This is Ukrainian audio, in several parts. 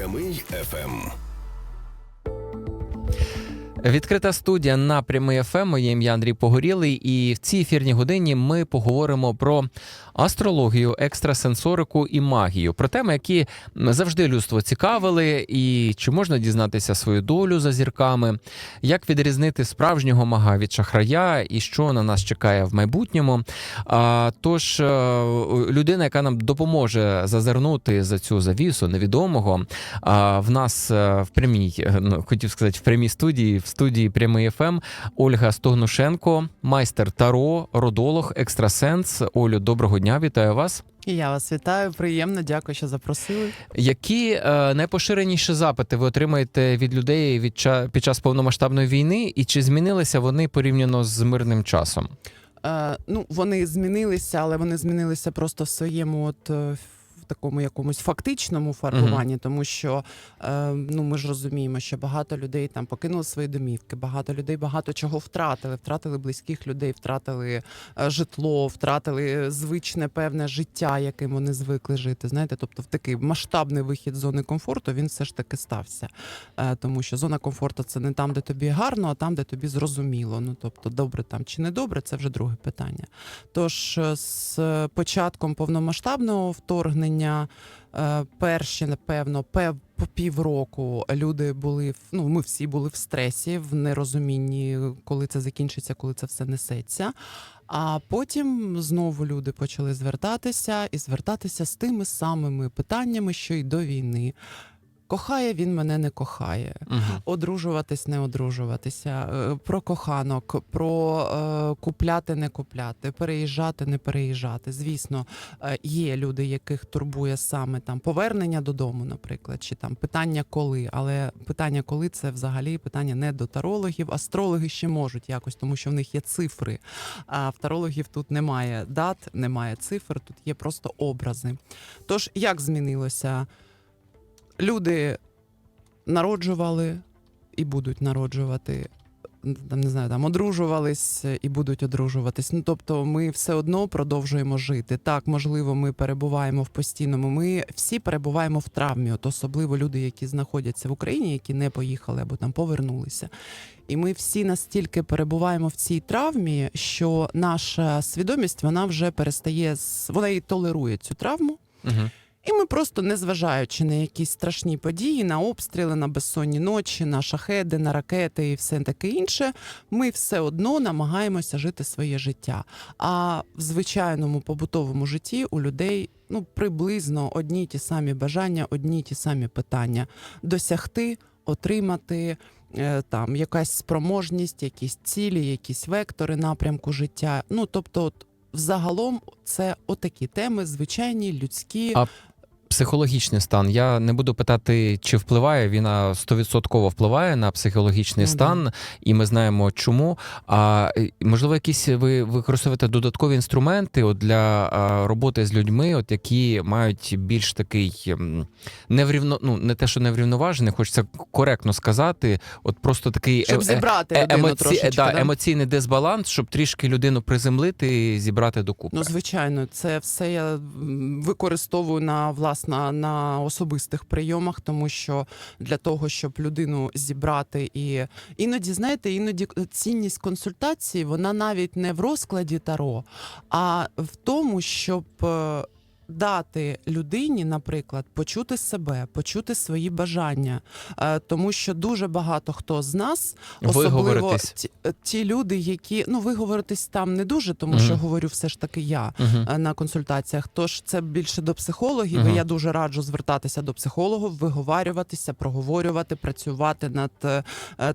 Прямий. ФМ. Відкрита студія на прямий ФМ. Моє ім'я Андрій Погорілий. І в цій ефірній годині ми поговоримо про астрологію, екстрасенсорику і магію. Про теми, які завжди людство цікавили, і чи можна дізнатися свою долю за зірками, як відрізнити справжнього мага від шахрая, і що на нас чекає в майбутньому. А, Тож е, людина, яка нам допоможе зазирнути за цю завісу невідомого, а, в нас е, в прямій, е, ну, хотів сказати, в прямій студії, студії Прямий ФМ Ольга Стогнушенко, майстер Таро, родолог, екстрасенс. Олю, доброго дня, вітаю вас. І я вас вітаю, приємно, дякую, що запросили. Які е, найпоширеніші запити ви отримаєте від людей від ча- під час повномасштабної війни, і чи змінилися вони порівняно з мирним часом? Е, ну, вони змінилися, але вони змінилися просто в своєму от. Е, такому якомусь фактичному фарбуванні, тому що е, ну ми ж розуміємо, що багато людей там покинули свої домівки, багато людей багато чого втратили. Втратили близьких людей, втратили е, житло, втратили звичне певне життя, яким вони звикли жити. Знаєте, тобто в такий масштабний вихід з зони комфорту він все ж таки стався. Е, тому що зона комфорту це не там, де тобі гарно, а там, де тобі зрозуміло. Ну тобто, добре там чи не добре, це вже друге питання. Тож е, з початком повномасштабного вторгнення, е, перші, напевно, пев по півроку люди були ну, ми всі були в стресі, в нерозумінні, коли це закінчиться, коли це все несеться. А потім знову люди почали звертатися і звертатися з тими самими питаннями, що й до війни. Кохає він мене не кохає. Угу. Одружуватись, не одружуватися, е, про коханок, про е, купляти, не купляти, переїжджати, не переїжджати. Звісно, е, є люди, яких турбує саме там повернення додому, наприклад, чи там питання коли. Але питання коли це взагалі питання не до тарологів. Астрологи ще можуть якось, тому що в них є цифри. А в тарологів тут немає дат, немає цифр, тут є просто образи. Тож як змінилося? Люди народжували і будуть народжувати. Там не знаю, там одружувались і будуть одружуватись. Ну тобто, ми все одно продовжуємо жити. Так, можливо, ми перебуваємо в постійному. Ми всі перебуваємо в травмі, от особливо люди, які знаходяться в Україні, які не поїхали або там повернулися. І ми всі настільки перебуваємо в цій травмі, що наша свідомість вона вже перестає вона і толерує цю травму. Угу. І ми просто, незважаючи на якісь страшні події, на обстріли, на безсонні ночі, на шахеди, на ракети і все таке інше, ми все одно намагаємося жити своє життя. А в звичайному побутовому житті у людей ну приблизно одні ті самі бажання, одні ті самі питання: досягти, отримати. е, Там якась спроможність, якісь цілі, якісь вектори напрямку життя. Ну тобто, от взагалом, це отакі теми, звичайні, людські. А Психологічний стан. Я не буду питати, чи впливає війна 100% впливає на психологічний Ну, да. стан, і ми знаємо чому. А можливо, якісь ви використовуєте додаткові інструменти от для роботи з людьми, от які мають більш такий неврівно, ну не те, що неврівноважений, хочеться коректно сказати. От просто такий щоб е- е- зібрати е- людину емоці- трошечки. да, да? емоційний дисбаланс, щоб трішки людину приземлити і зібрати докупи. Ну, звичайно, це все я використовую на власна на особистих прийомах, тому що для того, щоб людину зібрати і іноді, знаєте, іноді цінність консультації вона навіть не в розкладі таро, а в тому, щоб. Дати людині, наприклад, почути себе, почути свої бажання, Е, тому що дуже багато хто з нас, особливо ті, ті люди, які ну виговоритись там не дуже, тому Мгм. що говорю все ж таки я е, на консультаціях. Тож це більше до психологів. Мгм. і Я дуже раджу звертатися до психологів, виговарюватися, проговорювати, працювати над е,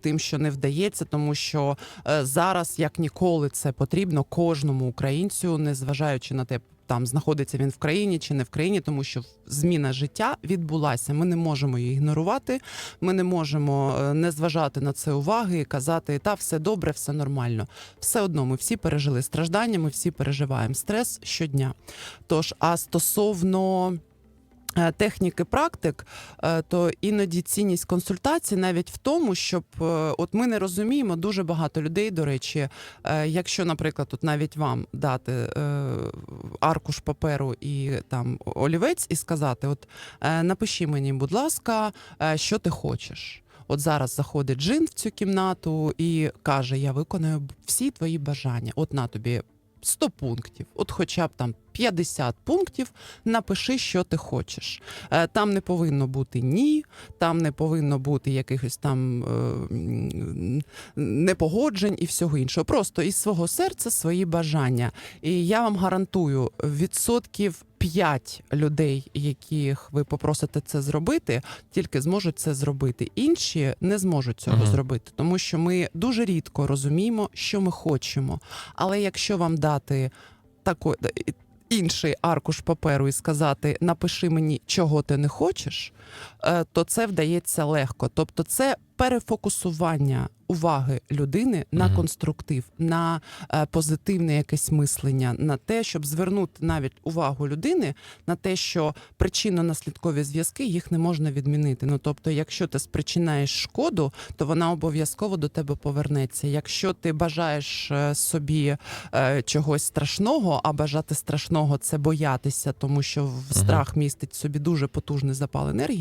тим, що не вдається, тому що зараз як ніколи це потрібно кожному українцю, незважаючи на те. Там знаходиться він в країні чи не в країні, тому що зміна життя відбулася. Ми не можемо її ігнорувати. Ми не можемо е, не зважати на це уваги і казати, та все добре, все нормально. Все одно ми всі пережили страждання, ми всі переживаємо стрес щодня. Тож, а стосовно техніки практик, е, то іноді цінність консультацій навіть в тому, щоб е, от ми не розуміємо дуже багато людей. До речі, е, якщо, наприклад, тут навіть вам дати е, аркуш паперу і там олівець, і сказати: От е, напиши мені, будь ласка, е, що ти хочеш. От зараз заходить джин в цю кімнату і каже: Я виконую всі твої бажання. От на тобі 100 пунктів, от хоча б там 50 пунктів, напиши, що ти хочеш. Е, Там не повинно бути ні, там не повинно бути якихось там е, непогоджень і всього іншого. Просто із свого серця свої бажання. І я вам гарантую, відсотків 5 людей, яких ви попросите це зробити, тільки зможуть це зробити. Інші не зможуть цього Мгм. зробити, тому що ми дуже рідко розуміємо, що ми хочемо. Але якщо вам дати тако, інший аркуш паперу і сказати напиши мені, чого ти не хочеш, то це вдається легко. Тобто, це перефокусування уваги людини на Мгм. конструктив, на е, позитивне якесь мислення, на те, щоб звернути навіть увагу людини на те, що причинно-наслідкові зв'язки їх не можна відмінити. Ну тобто, якщо ти спричинаєш шкоду, то вона обов'язково до тебе повернеться. Якщо ти бажаєш е, собі е, чогось страшного, а бажати страшного це боятися, тому що в страх містить в собі дуже потужний запал енергії.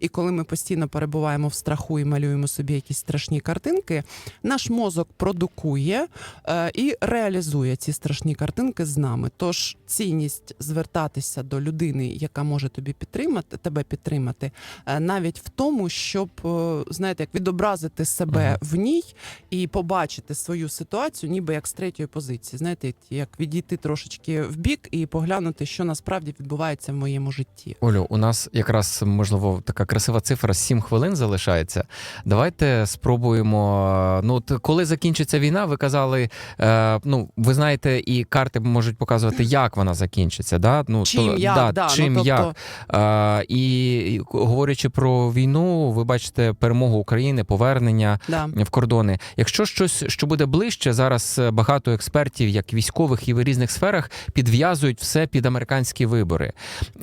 І коли ми постійно перебуваємо в страху і малюємо собі якісь страшні картинки, наш мозок продукує е, і реалізує ці страшні картинки з нами. Тож цінність звертатися до людини, яка може тобі підтримати, тебе підтримати, е, навіть в тому, щоб е, знаєте, як відобразити себе в ній і побачити свою ситуацію, ніби як з третьої позиції. Знаєте, як відійти трошечки в бік і поглянути, що насправді відбувається в моєму житті. Олю, у нас якраз можливо така красива цифра 7 хвилин залишається. Давайте спробуємо. Ну, от коли закінчиться війна, ви казали, е, ну ви знаєте, і карти можуть показувати, як вона закінчиться. Да? Ну, Чим, як, да, да, чим ну, тобто, як. Е, і говорячи про війну, ви бачите перемогу України, повернення Да. в кордони. Якщо щось, що буде ближче, зараз багато експертів, як військових і в різних сферах, підв'язують все під американські вибори.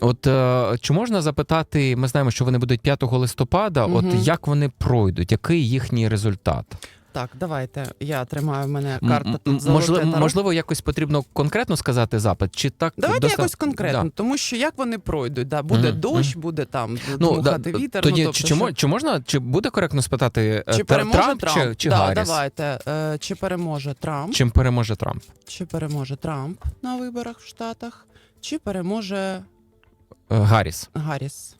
От е, чи можна запитати, ми знаємо, що вони будуть 5 листопада. От як вони пройдуть, який їхній результат? Так, давайте. Я тримаю в мене карта тут можливо, можливо, якось потрібно конкретно сказати запит, чи так Давайте доста- якось конкретно, Да. тому що як вони пройдуть, да, буде Мгм, дощ, буде там Ну, да, вітер. тоді ну, тобто, чи, що- чи можна, чи буде коректно спитати е, чи Трамп, Трамп? чи, чи да, Гарріс? давайте. Е, чи переможе Трамп? Чим переможе Трамп? Чи переможе Трамп на виборах в Штатах? Чи переможе Е, Гарріс. Гарріс?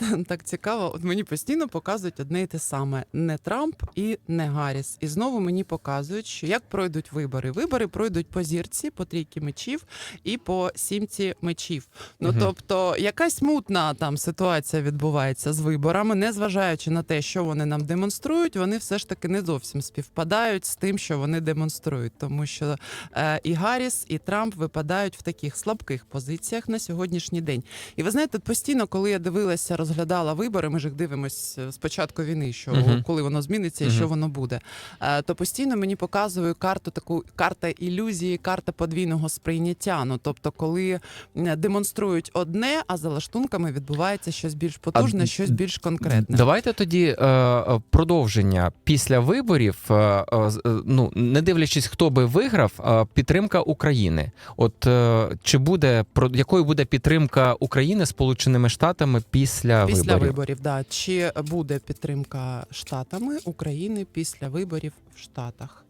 Так цікаво, от мені постійно показують одне і те саме: не Трамп і не Гарріс. І знову мені показують, що як пройдуть вибори. Вибори пройдуть по зірці, по трійки мечів і по сімці мечів. Ну Мгм. тобто, якась мутна там ситуація відбувається з виборами, незважаючи на те, що вони нам демонструють, вони все ж таки не зовсім співпадають з тим, що вони демонструють, тому що е, і Гарріс, і Трамп випадають в таких слабких позиціях на сьогоднішній день. І ви знаєте, постійно, коли я дивилася, розглядала вибори, ми ж їх дивимось з початку війни, що Мгм. коли воно зміниться і Мгм. що воно буде. Е, то постійно мені показує карту таку карта ілюзії, карта подвійного сприйняття. Ну тобто, коли м, демонструють одне, а за лаштунками відбувається щось більш потужне, А, щось більш конкретне. Давайте тоді е, е, продовження після виборів. е, е, е, ну не дивлячись, хто би виграв, е, підтримка України. От е, чи буде про якою буде підтримка України Сполученими Штатами після, Після виборів? виборів, да. Чи буде підтримка Штатами України після виборів в Штатах?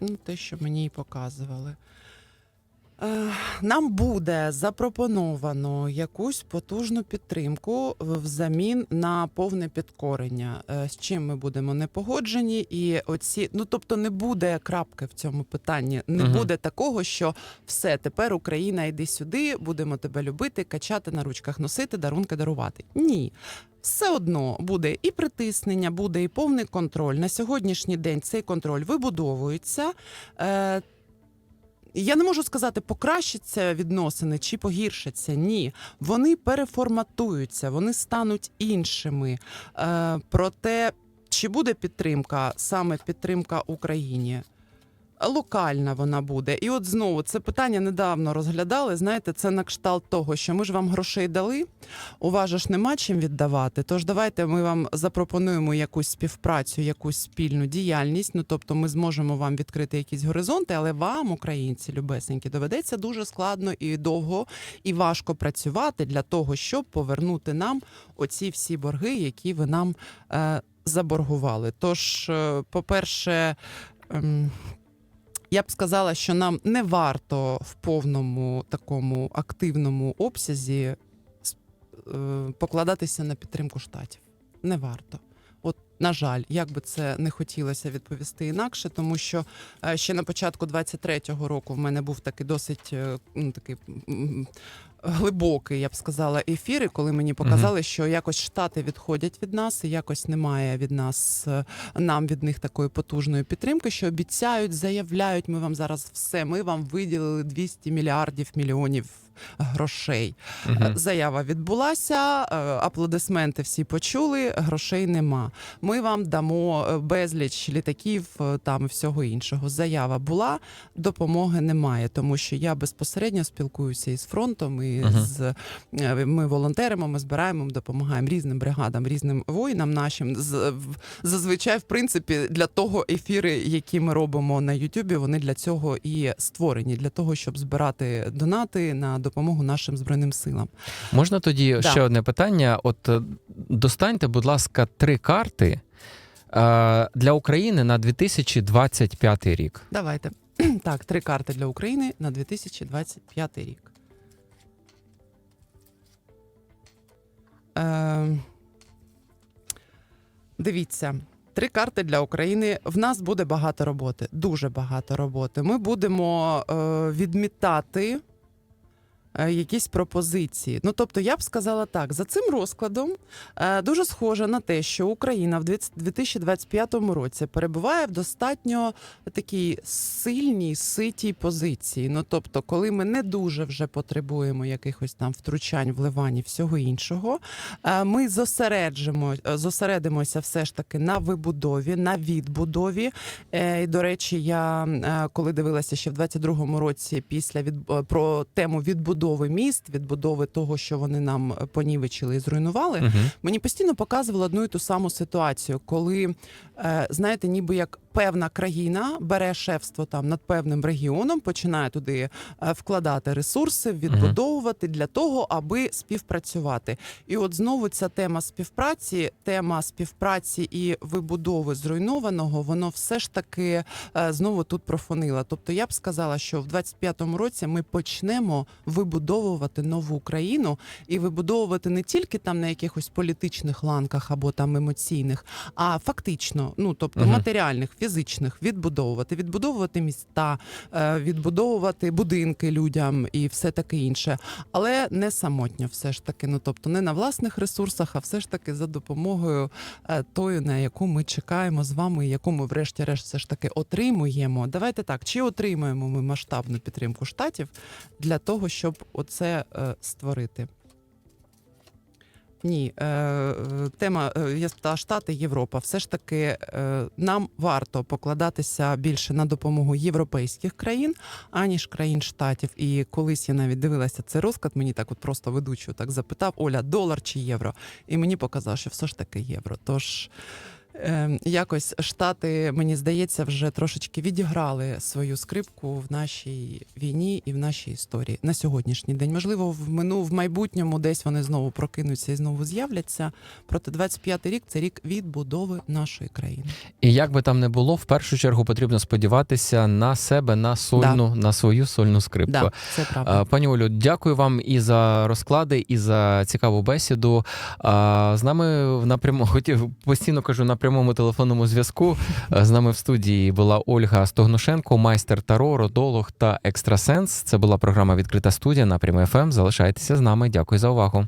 Ну, те, що мені і показували. Е, Нам буде запропоновано якусь потужну підтримку взамін на повне підкорення, е, з чим ми будемо не погоджені, і оці, ну тобто, не буде крапки в цьому питанні. Не Мгм. буде такого, що все тепер Україна йди сюди, будемо тебе любити, качати на ручках, носити, дарунки дарувати. Ні. Все одно буде і притиснення, буде і повний контроль. На сьогоднішній день цей контроль вибудовується. Я не можу сказати, покращаться відносини чи погіршаться. Ні, вони переформатуються, вони стануть іншими. Е, проте, чи буде підтримка, саме підтримка Україні? Локальна вона буде. І от знову це питання недавно розглядали. Знаєте, це на кшталт того, що ми ж вам грошей дали, у вас ж нема чим віддавати. Тож давайте ми вам запропонуємо якусь співпрацю, якусь спільну діяльність. Ну тобто, ми зможемо вам відкрити якісь горизонти, але вам, українці, любесенькі, доведеться дуже складно і довго і важко працювати для того, щоб повернути нам оці всі борги, які ви нам е, заборгували. Тож, е, по-перше, ем, я б сказала, що нам не варто в повному такому активному обсязі е, покладатися на підтримку штатів. Не варто. От, на жаль, як би це не хотілося відповісти інакше, тому що е, ще на початку 23-го року в мене був такий досить е, ну, такий глибокий, я б сказала, ефір, і коли мені показали, що якось штати відходять від нас, і якось немає від нас е, нам від них такої потужної підтримки, що обіцяють, заявляють, ми вам зараз все, ми вам виділили 200 мільярдів мільйонів грошей. Е, Заява відбулася, е, аплодисменти всі почули, грошей нема. Ми вам дамо безліч літаків там і всього іншого. Заява була, допомоги немає, тому що я безпосередньо спілкуюся із фронтом, і Мгм. з е, ми волонтеримо, ми збираємо, ми допомагаємо різним бригадам, різним воїнам нашим. З- Зазвичай, в принципі, для того ефіри, які ми робимо на Ютубі, вони для цього і створені, для того, щоб збирати донати на допомогу нашим збройним силам. Можна тоді Да. ще одне питання? От е, достаньте, будь ласка, три карти е, для України на 2025 рік. Давайте. Так, три карти для України на 2025 рік. Е, дивіться, три карти для України. В нас буде багато роботи, дуже багато роботи. Ми будемо е, відмітати. Е, Якісь пропозиції. Ну тобто, я б сказала так: за цим розкладом е, дуже схоже на те, що Україна в 2025 році перебуває в достатньо такій сильній, ситій позиції. Ну тобто, коли ми не дуже вже потребуємо якихось там втручань, вливань і всього іншого, е, ми зосереджимо, зосередимося все ж таки на вибудові, на відбудові. І, до речі, я коли дивилася ще в 22-му році після від про тему відбудови міст, відбудови того, що вони нам понівечили і зруйнували. Угу. Мені постійно показували одну і ту саму ситуацію, коли е, знаєте, ніби як певна країна бере шефство там над певним регіоном, починає туди е, вкладати ресурси, відбудовувати для того, аби співпрацювати. І от знову ця тема співпраці, тема співпраці і вибудови зруйнованого, воно все ж таки е, знову тут профонила. Тобто я б сказала, що в 25-му році ми почнемо вибудовувати нову країну і вибудовувати не тільки там на якихось політичних ланках або там емоційних, а фактично, ну тобто матеріальних, фізичних, відбудовувати, відбудовувати міста, е, відбудовувати будинки людям і все таке інше, але не самотньо, все ж таки. Ну тобто не на власних ресурсах, а все ж таки за допомогою е, тою, на яку ми чекаємо з вами, яку ми, врешті-решт, все ж таки отримуємо. Давайте так, чи отримаємо ми масштабну підтримку штатів для того, щоб оце е, створити. Ні, е, е, тема е, я спитала Штати, Європа. Все ж таки нам варто покладатися більше на допомогу європейських країн, аніж країн штатів. І колись я навіть дивилася цей розклад. Мені так от просто ведучу так запитав: Оля, долар чи євро? І мені показав, що все ж таки євро. Тож якось штати, мені здається, вже трошечки відіграли свою скрипку в нашій війні і в нашій історії на сьогоднішній день. Можливо, в мину в майбутньому десь вони знову прокинуться і знову з'являться. Проте 25-й рік це рік відбудови нашої країни. І як би там не було, в першу чергу потрібно сподіватися на себе, на сольну, на свою сольну скрипку. Да, це правда. Пані Олю, дякую вам і за розклади, і за цікаву бесіду. А, З нами в напряму хотів постійно кажу на прямому телефонному зв'язку. З нами в студії була Ольга Стогнушенко, майстер таро, родолог та екстрасенс. Це була програма Відкрита студія на Прямий ФМ. Залишайтеся з нами. Дякую за увагу.